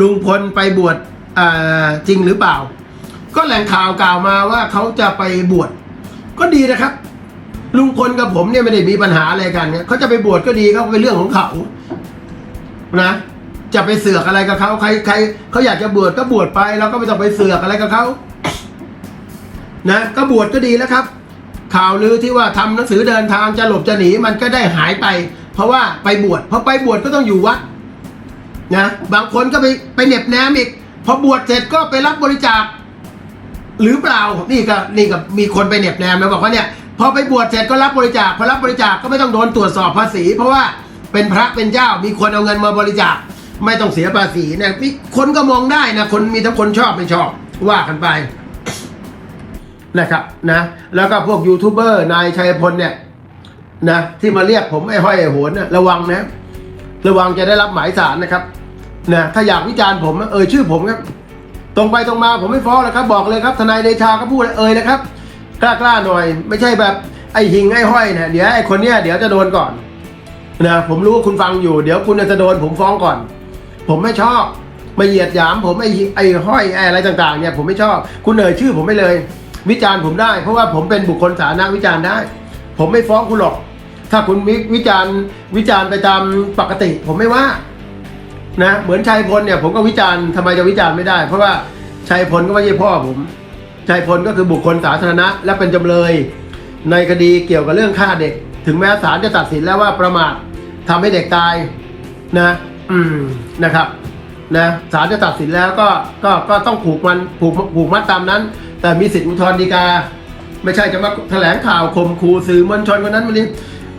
ลุงพลไปบวชจริงหรือเปล่า ก็แหล่งข่าวกล่าวมาว่าเขาจะไปบวชก็ดีนะครับ ลุงพลกับผมเนี่ยไม่ได้มีปัญหาอะไรกันเนี่ยเขาจะไปบวชก็ดีเขาเป็นเรื่องของเขานะ จะไปเสือกอะไรกับเขาใครใครเขาอยากจะบวชก็บวชไปเราก็ไม่ต้องไปเสือกอะไรกับเขานะก็บวชก็ดีแล้วครับ ข่าวลือที่ว่าทำหนังสือเดินทางจะหลบจะหนีมันก็ได้หายไป เพราะว่าไปบวชพอไปบวชก็ต้องอยู่วัด นะบางคนก็ไปไปเหน็บแนมอีกพอบวชเสร็จก็ไปรับบริจาคหรือเปล่านี่ก็นี่ก็มีคนไปเหน็บแนมแล้วบอกว่าเนี่ยพอไปบวชเสร็จก็รับบริจาคพอรับบริจาคก็ไม่ต้องโดนตรวจสอบภาษี เพราะว่าเป็นพระเป็นเจ้ามีคนเอาเงินมาบริจาคไม่ต้องเสียภาษีเนี่ยคนก็มองได้นะคนมีทั้งคนชอบไม่ชอบว่ากันไปนะครับนะแล้วก็พวกยูทูบเบอร์นายชัยพลเนี่ยนะที่มาเรียกผมไอ้ห้อยไอ้โหนนะระวังนะ ระวังจะได้รับหมายสารนะครับนะถ้าอยากวิจารณ์ผมเอ่ยชื่อผมครับ ตรงไปตรงมาผมไม่ฟ้องแล้วครับบอกเลยครับทนายเดชาก็พูดเอ่ยนะครับกล้ากล้าหน่อย ไม่ใช่แบบไอ้หิงไอ้ห้อยนะเดี๋ยวไอ้คนเนี้ยเดี๋ยวจะโดนก่อนนะผมรู้ว่าคุณฟังอยู่ เดี๋ยวคุณจะโดนผมฟ้องก่อน ผมไม่ชอบมาเหยียดหยามผมไอ้ไอ้ห้อยไอ้อะไรต่างๆเนี่ยผมไม่ชอบคุณเอ่ยชื่อผมไม่เลย วิจารณ์ผมได้ เพราะว่าผมเป็นบุคคลสาธารณะวิจารณ์ได้ ผมไม่ฟ้องคุณหรอก ถ้าคุณวิวิจารณ์วิจารณ์ไปตามปกติ ผมไม่ว่านะเหมือนชัยพลเนี่ยผมก็วิจารณ์ทำไมจะวิจารณ์ไม่ได้ เพราะว่าชัยพลก็ไม่ใช่พ่อผมชัยพลก็คือบุคคลสาธารณะ และเป็นจำเลย ในคดีเกี่ยวกับเรื่องฆ่าเด็ก ถึงแม้ศาลจะตัดสินแล้วว่าประมาททำให้เด็กตายนะอืมนะครับนะศาลจะตัดสินแล้วก็ก็ก็ต้องผูกมันผูกผูกมัดตามนั้น แต่มีสิทธิอุทธรณ์ฎีกา ไม่ใช่จะมาแถลงข่าวข่มขู่สื่อมวลชนคนนั้นวันนี้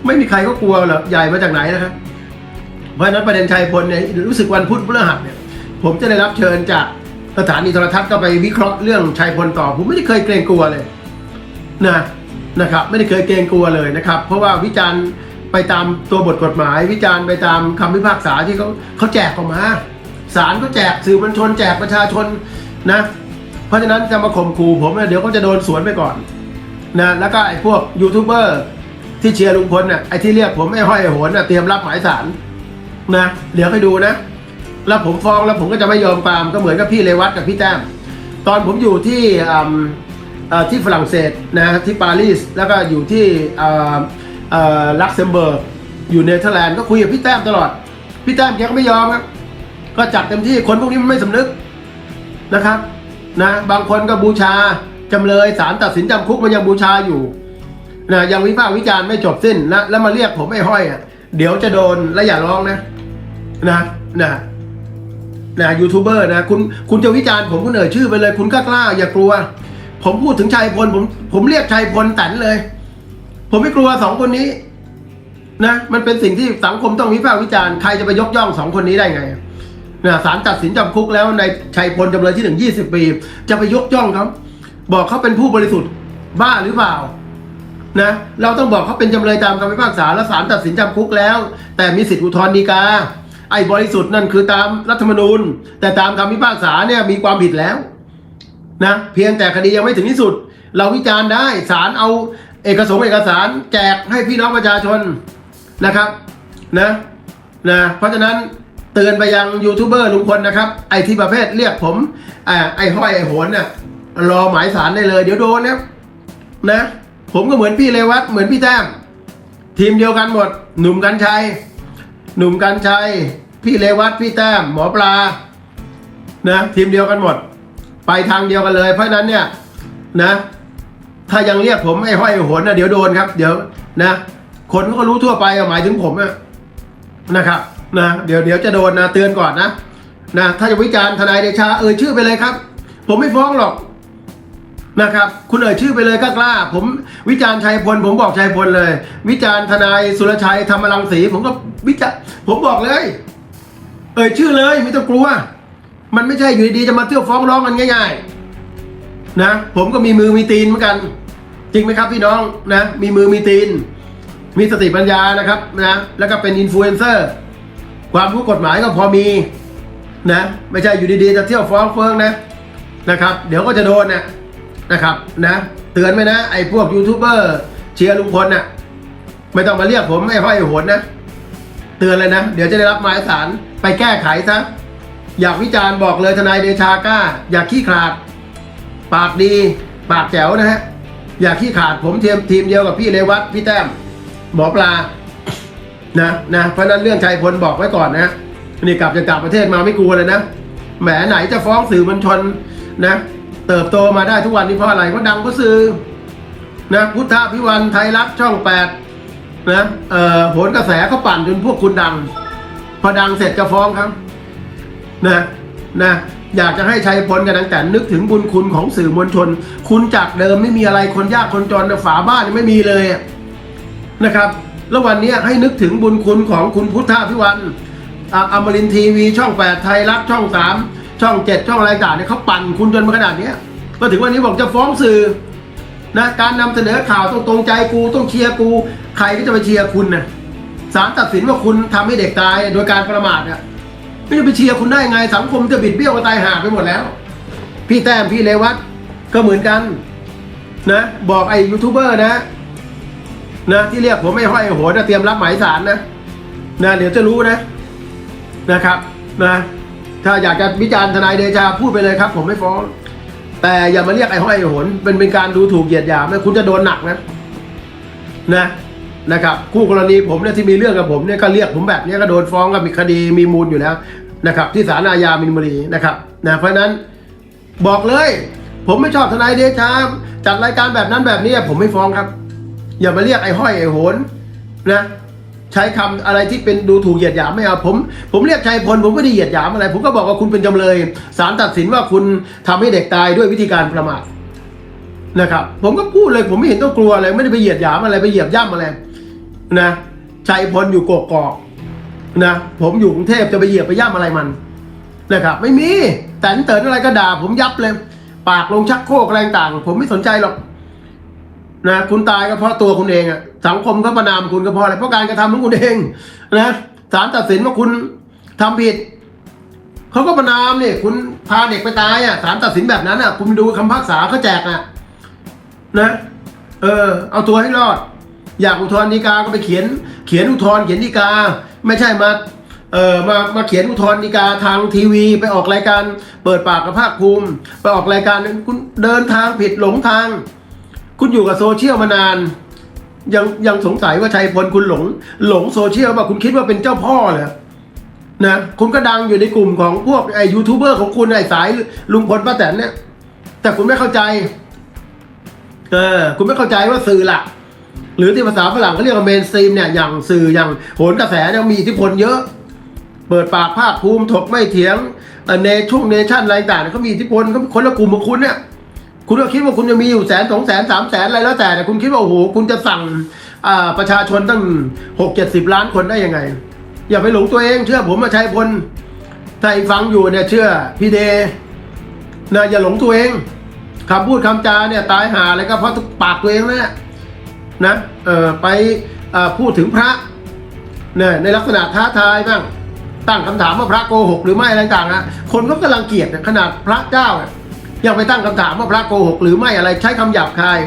ไม่มีใครก็กลัวหรอกใหญ่มาจากไหนนะครับเพราะฉะนั้นประเด็นชัยพลเนี่ยรู้สึกวันพุธพฤหัสเนี่ย ผมจะได้รับเชิญจากสถานีโทรทัศน์ก็ไปวิเคราะห์เรื่องชัยพลต่อ ผมไม่ได้เคยเกรงกลัวเลยนะนะครับ ไม่ได้เคยเกรงกลัวเลยนะครับ เพราะว่าวิจารณ์ไปตามตัวบทกฎหมาย วิจารณ์ไปตามคำพิพากษาที่เขาเขาแจกออกมาศาลก็แจกสื่อมวลชนแจกประชาชนนะ เพราะฉะนั้นจะมาข่มขู่ผมเนี่ยเดี๋ยวก็จะโดนสวนไปก่อนนะแล้วก็ไอ้พวกยูทูบเบอร์ ที่เชียร์ลุงพลน่ะไอ้ที่เรียกผมไอ้ห้อยโหนน่ะเตรียมรับหมายสารนะเดี๋ยวให้ดูนะ แล้วผมฟ้องแล้วผมก็จะไม่ยอมความก็เหมือนกับพี่เลวัตกับพี่แต้มตอนผมอยู่ที่ที่ฝรั่งเศสนะที่ปารีสแล้วก็อยู่ที่ลักเซมเบิร์กอยู่เนเธอร์แลนด์ก็คุยกับพี่แต้มตลอด พี่แต้มแกก็ไม่ยอมครับก็จัดเต็มที่คนพวกนี้มันไม่สำนึกนะครับนะบางคนก็บูชาจำเลยศาลตัดสินจำคุกมันยังบูชาอยู่ นะยังวิพากษ์วิจารณ์ไม่จบสิ้นนะแล้วมาเรียกผมไอ้ห้อยอะเดี๋ยวจะโดนและอย่าร้องนะ นะนะนะยูทูบเบอร์นะคุณคุณจะวิจารณ์ผมคุณเอ่ยชื่อไปเลย คุณกล้ากล้า อย่ากลัว ผมพูดถึงชัยพลผมผมเรียกชัยพลแตนเลย ผมไม่กลัวสองคนนี้นะมันเป็นสิ่งที่สังคมต้องวิพากษ์วิจารณ์ใครจะไปยกย่องสองคนนี้ได้ไงนะศาลตัดสินจำคุกแล้วในชัยพลจำเลยที่หนึ่งยี่สิบปี จะไปยกย่องเขาบอกเขาเป็นผู้บริสุทธิ์บ้าหรือเปล่า นะเราต้องบอกเขาเป็นจำเลยตามคำพิพากษาและศาลตัดสินจำคุกแล้ว แต่มีสิทธิอุทธรณ์ฎีกา ไอ้บริสุทธิ์นั่นคือตามรัฐธรรมนูญ แต่ตามคำพิพากษาเนี่ยมีความผิดแล้วนะเพียงแต่คดียังไม่ถึงที่สุด เราวิจารณ์ได้ศาลเอาเอกสงเอกสารแจกให้พี่น้องประชาชนนะครับนะนะเพราะฉะนั้นเตือนไปยังยูทูบเบอร์ลุงพลนะครับ ไอที่ประเภทเรียกผมอไอห้อยไอโหนน่ะรอหมายสารได้เลย เดี๋ยวโดนนะนะ ผมก็เหมือนพี่เลวัตเหมือนพี่แต้มทีมเดียวกันหมด หนุ่มกัญชัย หนุ่มกัญชัย พี่เลวัตพี่แต้มหมอปลานะทีมเดียวกันหมด ไปทางเดียวกันเลย เพราะนั้นเนี่ยนะ ถ้ายังเรียกผมไอ้ห้อยไอ้โหนนะเดี๋ยวโดนครับ เดี๋ยวนะ คนก็รู้ทั่วไปหมายถึงผมนะครับนะเดี๋ยวเดี๋ยวจะโดนนะเตือนก่อนนะนะถ้าจะวิจารณ์ทนายเดชาเอ่ยชื่อไปเลยครับ ผมไม่ฟ้องหรอก นะครับ คุณเอ่ยชื่อไปเลยกล้าๆผมวิจารณ์ชัยพล ผมบอกชัยพลเลย วิจารณ์ทนายสุรชัยธรรมรังสี ผมก็วิจารผมบอกเลย เอ่ยชื่อเลยไม่ต้องกลัว มันไม่ใช่อยู่ดีๆจะมาเที่ยวฟ้องร้องกันง่าย ๆ นะ ผมก็มีมือมีตีนเหมือนกัน จริงไหมครับพี่น้องนะ มีมือมีตีน มีสติปัญญานะครับนะแล้วก็เป็นอินฟลูเอนเซอร์ความรู้กฎหมายก็พอมีนะ ไม่ใช่อยู่ดีๆจะเที่ยวฟ้องเฟิงนะนะครับ เดี๋ยวก็จะโดนนะ นะครับนะเตือนไว้นะไอ้พวกยูทูบเบอร์เชียร์ลุงพลน่ะไม่ต้องมาเรียกผมไอ้ห้อยโหนนะ เตือนเลยนะ เดี๋ยวจะได้รับหมายสารไปแก้ไขซะอยากวิจารณ์บอกเลยทนายเดชากล้า อยากขี้ขลาด ปากดี ปากแจ๋วนะฮะอยากขี้ขาดผมทีมทีมเดียวกับพี่เรวัตพี่แต้มหมอปลานะนะเพราะนั้นเรื่องชัยพลบอกไว้ก่อนนะนี่กลับจะกลับประเทศมาไม่กลัวเลยนะแหมไหนจะฟ้องสื่อมวลชนนะ เติบโตมาได้ทุกวันนี้เพราะอะไรเพราะดังเพราะสื่อนะพุทธพิวันไทยรัฐช่องแปดนะเอ่อผลกระแสเขาปั่นจนพวกคุณดัง พอดังเสร็จจะฟ้องครับนะนะอยากจะให้ชัยพลกันตั้งแต่นึกถึงบุญคุณของสื่อมวลชน คุณจากเดิมไม่มีอะไรคนยากคนจนฝาบ้านไม่มีเลยนะครับ แล้ววันนี้ให้นึกถึงบุญคุณของคุณพุทธพิวันออมรินทีวีช่องแปดไทยรัฐช่องสาม ช่องเจ็ดช่องอะไรต่างเนี่ยเขาปั่นคุณจนมาขนาดเนี้ยมาถึงวันนี้บอกจะฟ้องสื่อนะการนำเสนอข่าวต้องตรงใจกูต้องเชียร์กู ใครก็จะไปเชียร์คุณนะศาลตัดสินว่าคุณทำให้เด็กตายโดยการประมาทเนี่ยไม่จะไปเชียร์คุณได้ไงสังคมจะบิดเบี้ยวตายหาไปหมดแล้ว พี่แต้มพี่เลวัตก็เหมือนกันนะบอกไอ้ยูทูบเบอร์นะนะที่เรียกผมไม่ห้อยโหนนะเตรียมรับหมายสารนะนะเดี๋ยวจะรู้นะนะครับนะ ถ้าอยากจะวิจารณ์ทนายเดชาพูดไปเลยครับ ผมไม่ฟ้อง แต่อย่ามาเรียกไอ้ห้อยโหนเป็นเป็นการดูถูกเหยียดหยามนะคุณจะโดนหนักนะนะนะครับคู่กรณีผมเนี่ยที่มีเรื่องกับผมเนี่ยก็เรียกผมแบบนี้ก็โดนฟ้องก็มีคดีมีมูลอยู่แล้วนะครับ ที่ศาลอาญามินบุรีนะครับนะเพราะฉะนั้นบอกเลย ผมไม่ชอบทนายเดชาจัดรายการแบบนั้นแบบนี้ผมไม่ฟ้องครับ อย่ามาเรียกไอ้ห้อยไอ้โหนนะ ใช้คำอะไรที่เป็นดูถูกเหยียดหยามไม่เอาผม ผมเรียกชัยพลผมไม่ได้เหยียดหยามอะไร ผมก็บอกว่าคุณเป็นจำเลยศาลตัดสินว่าคุณทำให้เด็กตายด้วยวิธีการประมาทนะครับ ผมก็พูดเลยผมไม่เห็นต้องกลัวอะไรไม่ได้ไปเหยียดหยามอะไรไปเหยียบย่ำอะไรนะชัยพลอยู่กกอกนะผมอยู่กรุงเทพจะไปเหยียบไปย่ำอะไรมันนะครับไม่มีแต่นเติร์นอะไรก็ด่าผมยับเลย ปากลงชักโครกอะไรต่าง ผมไม่สนใจหรอกนะคุณตายก็เพราะตัวคุณเองอะ สังคมก็ประนามคุณก็พราะอะเพราะการกระทำของคุณเองนะศาลตัดสินว่าคุณทำผิดเขาก็ประนามเนี่ยคุณพาเด็กไปตายอะศาลตัดสินแบบนั้นอะคุณดูคำพิพากษาเขาแจกอะนะเออ เอาตัวให้รอด อยากอุทธรณ์ฎีกาก็ไปเขียน เขียนอุทธรณ์เขียนฎีกา ไม่ใช่มาเออมามาเขียนอุทธรณ์ฎีกาทางทีวี ไปออกรายการเปิดปากกับภาคภูมิ ไปออกรายการนึงคุณเดินทางผิดหลงทาง คุณอยู่กับโซเชียลมานาน ยังยังสงสัยว่าชัยพลคุณหลง หลงโซเชียลป่ะคุณคิดว่าเป็นเจ้าพ่อเหรอนะคุณก็ดังอยู่ในกลุ่มของพวกไอ้ยูทูบเบอร์ของคุณไอ้สายลุงพลป้าแตนเนี่ย แต่คุณไม่เข้าใจ เออ คุณไม่เข้าใจว่าสื่อหลักหรือที่ภาษาฝรั่งเขาเรียกว่าเมนสตรีมเนี่ยอย่างสื่ออย่างโหนกระแสเนี่ยมีอิทธิพลเยอะ เปิดปากภาคภูมิถกไม่เถียงเนช่วงเนชั่นอะไรต่างเขามีอิทธิพลเขาคนละกลุ่มกับคุณเนี่ย คุณก็คิดว่าคุณจะมีอยู่แสนสองแสนสามแสนอะไรแล้วแต่แต่คุณคิดว่าโอ้โหคุณจะสั่งประชาชนตั้งหกเจ็ดสิบล้านคนได้ยังไง อย่าไปหลงตัวเองเชื่อผมมาชัยพลถ้าไอ้ฟังอยู่เนี่ยเชื่อพี่เดนะอย่าหลงตัวเองคำพูดคำจาเนี่ยตายหาอะไรก็เพราะปากตัวเองนะนะเออไปอพูดถึงพระเนี่ยในลักษณะท้าทายบ้างตั้งคำถามว่าพระโกหกหรือไม่อะไรต่างนะคนก็กำลังเกลียดขนาดพระเจ้าเนี่ย ยังไปตั้งคำถามว่าพระโกหกหรือไม่อะไรใช้คำหยาบคาย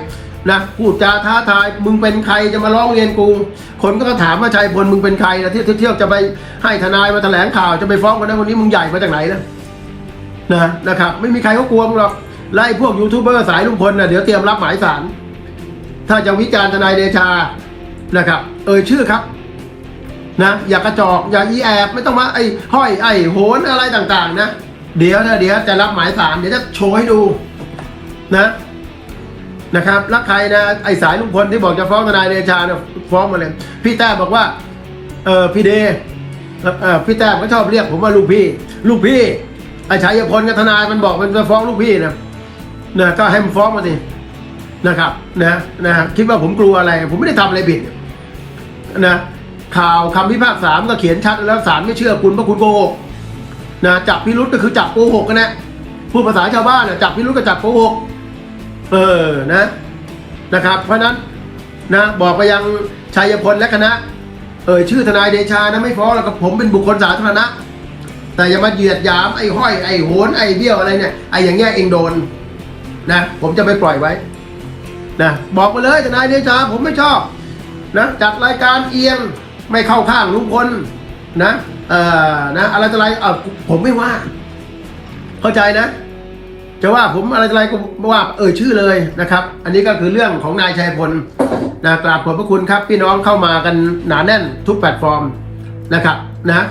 นะพูดจาท้าทายมึงเป็นใครจะมาร้องเรียนกู คนก็ถามว่าชัยพลมึงเป็นใครนะที่เที่ยวจะไปให้ทนายมาแถลงข่าวจะไปฟ้องกันนะวันนี้มึงใหญ่มาจากไหนนะนะนะครับ ไม่มีใครเขากลัวมึงหรอกไล่พวกยูทูบเบอร์สายลุงพลนะเดี๋ยวเตรียมรับหมายสารถ้าจะวิจารณ์ทนายเดชานะครับ เอ่ยชื่อครับนะอย่ากระจอกอย่าอีแอบไม่ต้องมาไอ้ห้อยไอ้โหนอะไรต่างๆนะ เดี๋ยวนะเดี๋ยวจะรับหมายสารเดี๋ยวจะโชว์ให้ดูนะนะครับแล้วใครนะไอสายลุงพลที่บอกจะฟ้องทนายเดชาเนี่ยฟ้องมาเลยพี่แต้บอกว่าเออพี่เดเอ่อเออพี่แต้มก็ชอบเรียกผมว่าลูกพี่ ลูกพี่ไอชัยพลกับทนายมันบอกมันจะฟ้องลูกพี่นะนะก็ให้มันฟ้องมาสินะครับนะนะคิดว่าผมกลัวอะไร ผมไม่ได้ทำอะไรผิดนะข่าวคำพิพากษามันก็เขียนชัดแล้วศาลไม่เชื่อคุณเพราะคุณโกหก นะจับพิรุษก็คือจับโกหกกันนะพูดภาษาชาวบ้านนะจับพิรุษก็จับโกหกเออนะนะครับ เพราะนั้นนะบอกไปยังชัยพลและคณะเออชื่อทนายเดชานะไม่ฟ้องแล้วก็ผมเป็นบุคคลสาธารณะแต่อย่ามาเหยียดหยามไอ้ห้อยไอ้โหนไอ้เบี้ยวอะไรเนี่ยไอ้อย่างเงี้ยเองโดนนะผมจะไม่ปล่อยไว้นะบอกไปเลยทนายเดชาผมไม่ชอบนะจัดรายการเอียงไม่เข้าข้างลุงพล นะเอ่อนะอะไรต่ออะไรเออผมไม่ว่า เข้าใจนะ จะว่าผมอะไรอะไรก็ว่าเอ่ยชื่อเลยนะครับ อันนี้ก็คือเรื่องของนายชัยพลนะกราบขอบพระคุณครับ พี่น้องเข้ามากันหนาแน่นทุกแพลตฟอร์มนะครับนะ